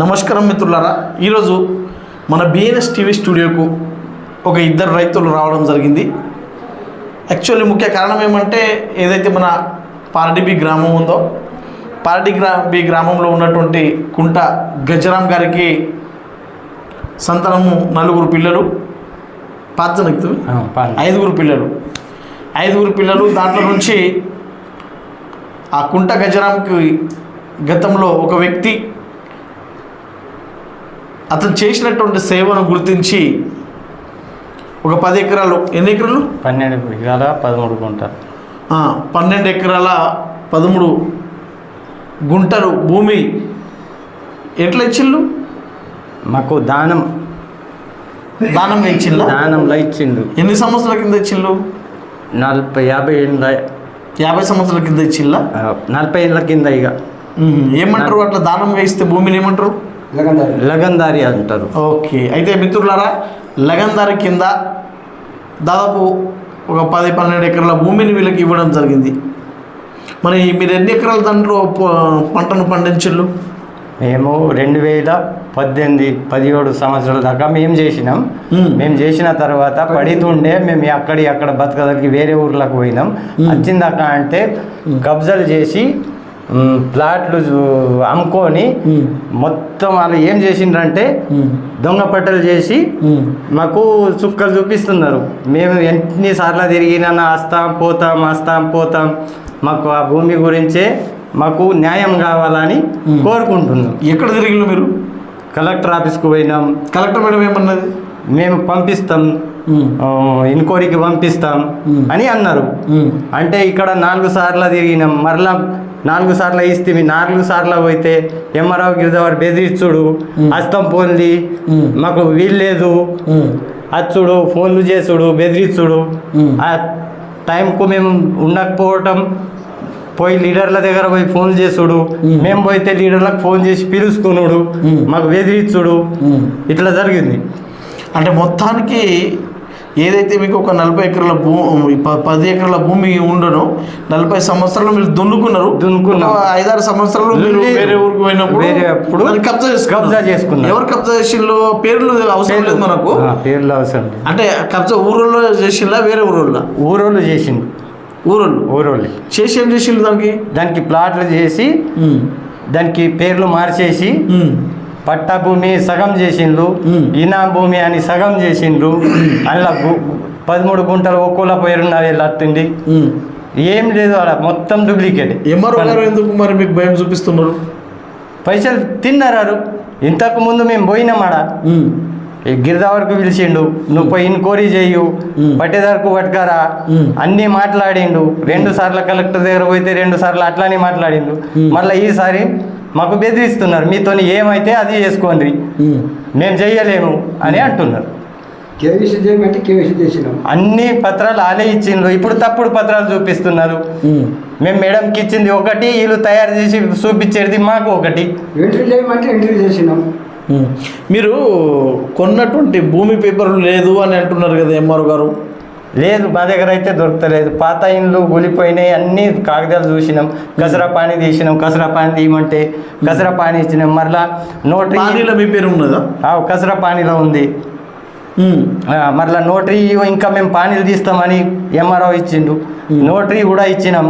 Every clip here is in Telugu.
నమస్కారం మిత్రులారా. ఈరోజు మన బిఎన్ఎస్ టీవీ స్టూడియోకు ఒక ఇద్దరు రైతులు రావడం జరిగింది. యాక్చువల్లీ ముఖ్య కారణం ఏమంటే ఏదైతే మన పార్డిబి గ్రామం ఉందో పార్డి గ్రా బి గ్రామంలో ఉన్నటువంటి కుంట గజరాం గారికి సంతానము నలుగురు పిల్లలు పాత్ర ఐదుగురు పిల్లలు. ఐదుగురు పిల్లలు దాంట్లో నుంచి ఆ కుంట గజరాంకి గతంలో ఒక వ్యక్తి అతను చేసినటువంటి సేవను గుర్తించి ఒక పది ఎకరాలు ఎన్ని ఎకరాలు? పన్నెండు ఎకరాల పదమూడు గుంటలు. ఆ, పన్నెండు ఎకరాల పదమూడు గుంటలు భూమి ఎట్లా ఇచ్చిళ్ళు? మాకు దానం దానం ఇచ్చిల్లా దానంలో ఇచ్చిండు ఎన్ని సంవత్సరాల కింద ఇచ్చిళ్ళు? నలభై యాభై ఏళ్ళ యాభై సంవత్సరాల కింద ఇచ్చిల్లా నలభై ఏళ్ళ కింద ఇక. ఏమంటారు అట్లా దానం వేస్తే భూమిని ఏమంటారు? లగందారి. అంటారు. ఓకే. అయితే మిత్రులారా లగందారి కింద దాదాపు ఒక పది పన్నెండు ఎకరాల భూమిని వీళ్ళకి ఇవ్వడం జరిగింది. మరి మీరు ఎన్ని ఎకరాల దాంట్లో పంటను పండించళ్ళు మేము రెండు వేల పద్దెనిమిది పదిహేడు సంవత్సరాల దాకా మేము చేసినాం. మ్మ్. చేసిన తర్వాత పడితుండే మేము అక్కడి అక్కడ బతకదలికి వేరే ఊర్లకు పోయినాం. వచ్చిందాక అంటే కబ్జాలు చేసి ప్లాట్లు అమ్ముకొని మ్మ్. మొత్తం వాళ్ళు ఏం చేసిండ్రంటే దొంగ పట్టలు చేసి మాకు చుక్కలు చూపిస్తున్నారు. మేము ఎన్నిసార్లు తిరిగినా వస్తాం పోతాం వస్తాం పోతాం. మాకు ఆ భూమి గురించే మాకు న్యాయం కావాలని కోరుకుంటున్నాం. ఎక్కడ తిరిగిళ్ళు మీరు? కలెక్టర్ ఆఫీస్కు పోయినాం. కలెక్టర్ మేడం ఏమన్నది? మేము పంపిస్తాం. ఆ, ఇన్క్వైరీకి పంపిస్తాం. అని అన్నారు. అంటే ఇక్కడ నాలుగు సార్లు తిరిగినాం. మరలా నాలుగు సార్లు ఇస్తే నాలుగు సార్లు పోతే ఎంఆర్ఓ గిరిదవాడు బెదిరిచ్చుడు హస్తం పోంది. మాకు వీల్లేదు అచ్చుడు ఫోన్లు చేసుడు బెదిరిచ్చుడు. ఆ టైంకు మేము ఉండకపోవటం పోయి లీడర్ల దగ్గర పోయి ఫోన్ చేసుడు. మేము. పోతే లీడర్లకు ఫోన్ చేసి పిలుచుకునుడు. మాకు బెదిరిచ్చుడు ఇట్లా జరిగింది. అంటే మొత్తానికి ఏదైతే మీకు ఒక నలభై ఎకరాల భూ ప- పది ఎకరాల భూమి ఉండను నలభై సంవత్సరాలు మీరు దున్నుకున్నారు. దున్నుకున్నాం. ఒక ఐదారు సంవత్సరాలు మీరు. వేరే ఊరికి పోయినప్పుడు వేరే అప్పుడు దాన్ని కబ్జా చేసుకున్నారు. కబ్జా చేసుకున్నారు. ఎవరు కబ్జా చేసిళ్ళు? పేర్లు అవసరం లేదు మనకు. పేర్లు అవసరం. అంటే కబ్జా ఊరోళ్ళు చేసిల్లా వేరే ఊరోళ్ళ? ఊరోళ్ళు చేసిండు ఊరోళ్ళు. ఊరోళ్ళు. చేసి ఏం చేసిళ్ళు దానికి? దానికి ప్లాట్లు చేసి దానికి పేర్లు మార్చేసి పట్టా భూమి సగం చేసిండ్రు. ఈనా భూమి అని సగం చేసిండ్రు అందులో పదమూడు గుంటలు ఒక్కోల పేరున్న వెళ్ళొస్తుంది ఏం లేదు అలా మొత్తం డూప్లికేట్. ఎందుకు మరి మీకు భయం చూపిస్తున్నారు? పైసలు తిన్నారు ఇంతకు ముందు మేము పోయినామాడ ఈ గిరిదావరకు పిలిచిండు నువ్వు పోయి ఇన్క్వైరీ మ్మ్. పట్టేదారకు పట్టుకారా. అన్నీ మాట్లాడిండు. రెండు సార్లు కలెక్టర్ దగ్గర పోతే రెండు సార్లు అట్లానే మాట్లాడిండు. మళ్ళీ ఈసారి మాకు బెదిరిస్తున్నారు. మీతో ఏమైతే అది చేసుకోండి. మేము చెయ్యలేము అని అంటున్నారు. కేవీసీ చేయమంటే కేవీసీ చేసినాం. అన్ని పత్రాలు ఆలే ఇచ్చిండ్రు. ఇప్పుడు తప్పుడు పత్రాలు చూపిస్తున్నారు. మేము మేడంకి ఇచ్చింది ఒకటి వీళ్ళు తయారు చేసి చూపించేది మాకు ఒకటి. ఎంట్రీ చేయమంటే ఎంట్రీ చేసినాం. మీరు కొన్నటువంటి భూమి పేపర్లు లేదు అని అంటున్నారు కదా ఎంఆర్ఓ గారు. లేదు మా దగ్గర అయితే దొరకలేదు. పాత ఇండ్లు కూలిపోయినాయి అన్ని కాగితాలు చూసినాం. కసరా పానీ తీసినాం. కసరా పానీ తీయమంటే కసరా పానీ ఇచ్చినాం. మరలా నోటరీ మీ పేరు ఉన్నదా? ఆ, కసరా పానీలో ఉంది. మరలా నోటరీ ఇంకా మేము పానీలు తీస్తామని ఎంఆర్ఓ ఇచ్చిండు. నోటరీ కూడా ఇచ్చినాం.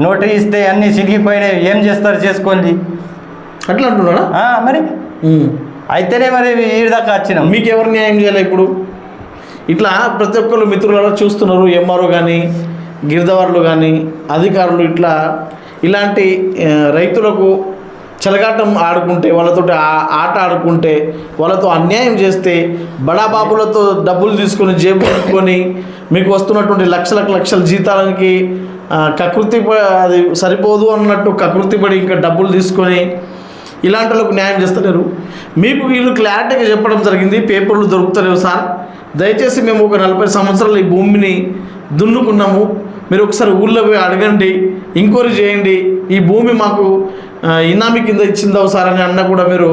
నోటరీ ఇస్తే అన్ని సిరిగిపోయినాయి ఏం చేస్తారు చేసుకోండి. అట్లా అంటున్నాడా? మరి అయితేనే మరి ఈడ దాకా వచ్చినాం. మీకు ఎవరు న్యాయం చేయాలి ఇప్పుడు? ఇట్లా ప్రతి ఒక్కరు మిత్రులలో చూస్తున్నారు ఎంఆర్ఓ కానీ గిరిదవారులు కానీ అధికారులు ఇట్లా ఇలాంటి రైతులకు చెలగాటం ఆడుకుంటే వాళ్ళతో ఆట ఆడుకుంటే వాళ్ళతో అన్యాయం చేస్తే బడాబాబులతో డబ్బులు తీసుకొని జేబు కొనుక్కొని మీకు వస్తున్నటువంటి లక్షలకు లక్షల జీతాలకి కకృతి అది సరిపోదు అన్నట్టు కకృతి పడి ఇంకా డబ్బులు తీసుకొని ఇలాంటి వాళ్ళకు న్యాయం చేస్తలేరు. మీకు వీళ్ళు క్లారిటీగా చెప్పడం జరిగింది పేపర్లు దొరుకుతలేవు సార్. దయచేసి మేము ఒక నలభై సంవత్సరాలు ఈ భూమిని దున్నుకున్నాము. మీరు ఒకసారి ఊళ్ళో పోయి అడగండి ఎంక్వైరీ చేయండి. ఈ భూమి మాకు ఇనామి ఇనామీ కింద ఇచ్చిందా సార్ అని అన్న కూడా మీరు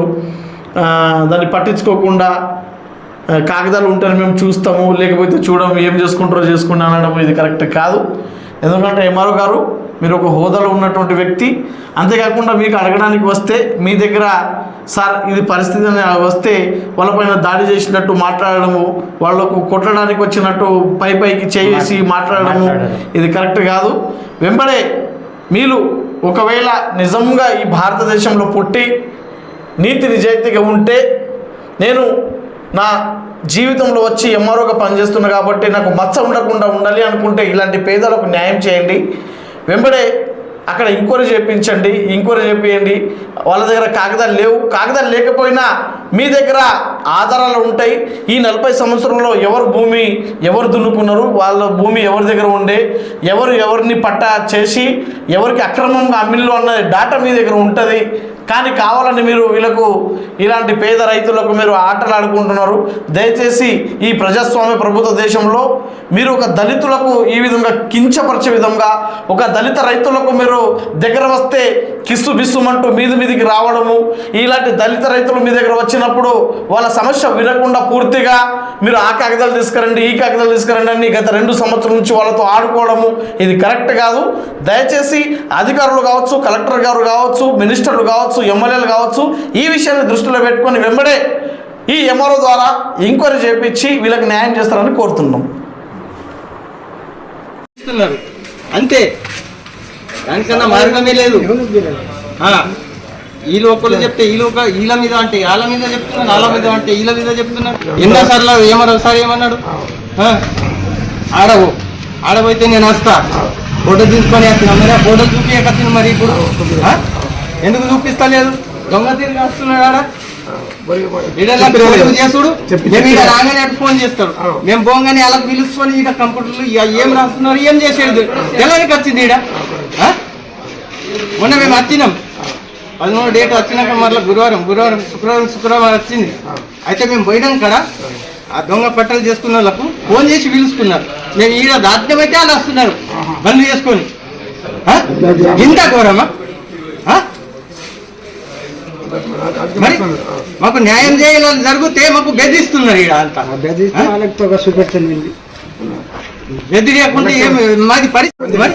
దాన్ని పట్టించుకోకుండా కాగితాలు ఉంటేనే మేము చూస్తాము లేకపోతే చూడము ఏం చేసుకుంటారో చేసుకుంటా అనడం ఇది కరెక్ట్ కాదు. ఎందుకంటే ఎంఆర్ఓ గారు మీరు ఒక హోదాలో ఉన్నటువంటి వ్యక్తి అంతేకాకుండా మీకు అడగడానికి వస్తే మీ దగ్గర సార్ ఇది పరిస్థితి అని వస్తే వాళ్ళపైన దాడి చేసినట్టు మాట్లాడడము వాళ్ళకు కొట్టడానికి వచ్చినట్టు పై పైకి చేసి మాట్లాడడము మాట్లాడడం. ఇది కరెక్ట్ కాదు వెంబడే మీరు ఒకవేళ నిజంగా ఈ భారతదేశంలో పుట్టి నీతి నిజాయితీగా ఉంటే నేను నా జీవితంలో వచ్చి ఎంఆర్ఓగా పనిచేస్తున్నా కాబట్టి నాకు మచ్చ ఉండకుండా ఉండాలి అనుకుంటే ఇలాంటి పేదలకు న్యాయం చేయండి వెంబడే అక్కడ ఇంక్వైరీ చేయించండి ఇంక్వైరీ చేపించండి వాళ్ళ దగ్గర కాగితాలు లేవు. కాగితాలు లేకపోయినా మీ దగ్గర ఆధారాలు ఉంటాయి. ఈ నలభై సంవత్సరంలో ఎవరు భూమి ఎవరు దున్నుకున్నారు? వాళ్ళ భూమి ఎవరి దగ్గర ఉండే? ఎవరు ఎవరిని పట్టా చేసి ఎవరికి అక్రమంగా అమ్మిళ్ళు అన్న డాటా మీ దగ్గర ఉంటుంది. కానీ కావాలని మీరు వీళ్ళకు ఇలాంటి పేద రైతులకు మీరు ఆటలు ఆడుకుంటున్నారు దయచేసి ఈ ప్రజాస్వామ్య ప్రభుత్వ దేశంలో మీరు ఒక దళితులకు ఈ విధంగా కించపరిచే విధంగా ఒక దళిత రైతులకు మీరు దగ్గర వస్తే కిస్సు బిస్సుమంటూ మీది మీదికి రావడము ఇలాంటి దళిత రైతులు మీ దగ్గర వచ్చినప్పుడు వాళ్ళ సమస్య వినకుండా పూర్తిగా మీరు ఆ కాగితాలు తీసుకురండి ఈ కాగితాలు తీసుకురండి అని గత రెండు సంవత్సరాల నుంచి వాళ్ళతో ఆడుకోవడము ఇది కరెక్ట్ కాదు. దయచేసి అధికారులు కావచ్చు కలెక్టర్ గారు కావచ్చు మినిస్టర్లు కావచ్చు ఎమ్మెల్యేలు కావచ్చు ఈ విషయాన్ని దృష్టిలో పెట్టుకొని వెంబడే ఈ ఎంఆర్ఓ ద్వారా ఎంక్వైరీ చేపించి వీళ్ళకి న్యాయం చేస్తారని కోరుతున్నాం. అంతే. దానికన్నా మార్గమే లేదు. ఆ, ఈ లోపల చెప్తే ఈ లోక వీళ్ళ మీద అంటే వాళ్ళ మీద చెప్తున్నారు వాళ్ళ మీద అంటే వీళ్ళ మీద చెప్తున్నారు. ఎన్నోసార్లు ఏమన్నా ఒకసారి ఏమన్నాడు? ఆ, ఆడవు ఆడబోయితే నేను వస్తా. ఫోటో తీసుకొని వస్తున్నా. మరి ఫోటో చూపి చూపించకత్తున్నా మరి ఇప్పుడు? ఎందుకు చూపిస్తలేదు? దొంగ తిరిగి వస్తున్నాడు చేసుడు మేము రాగానే ఫోన్ చేస్తాడు. మేము పోగానే అలా పిలుచుకొని ఈడ కంప్యూటర్లు ఇక ఏం రాస్తున్నారు ఏం చేసేది? తెల్లరికి వచ్చింది ఈడ? మొన్న మేము వచ్చినాం. పదమూడు డేట్ వచ్చినాక మళ్ళీ గురువారం గురువారం శుక్రవారం శుక్రవారం వచ్చింది. అయితే మేము పోయినాం కదా ఆ దొంగ పట్టలు చేసుకున్న వాళ్ళకు ఫోన్ చేసి పిలుచుకున్నారు మేము ఈడ దాటినమైతే వాళ్ళు వస్తున్నారు. బంద్ చేసుకొని? ఇంత ఘోరమా? మాకు న్యాయం చేయాలని జరిగితే మాకు బెదిరిస్తున్నారు ఈడ అంతా. బెదిరిస్తే వాళ్ళకి తొగ చూపెట్టండి బెదిరియకుంటే ఏం మాది పరిస్థితి మరి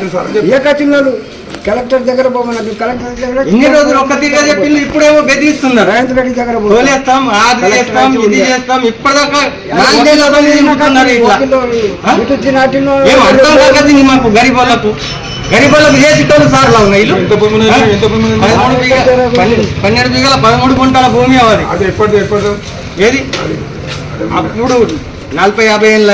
ఏ కలెక్టర్ దగ్గర పోమన్నది కలెక్టర్ దగ్గర ఇన్ని రోజులు ఒక్క తీరుగా చెప్పింది ఇప్పుడేమో బెదిరిస్తున్నారు. రేవంత్ రెడ్డి దగ్గర పో. తోలేస్తాం అది చేస్తాం ఇది చేస్తాం ఇప్పటిదాకా ఇట్లా. మాకు గరీబ్ వాళ్ళకు. గరీబ్ వాళ్ళకు ఏ చిట్టోలు సార్లు ఉన్నాయి ఇల్లు పన్నెండు బీగల పదమూడు గుంటల భూమి అవ్వాలి అది ఏది? అప్పుడు నలభై యాభై ఏళ్ళ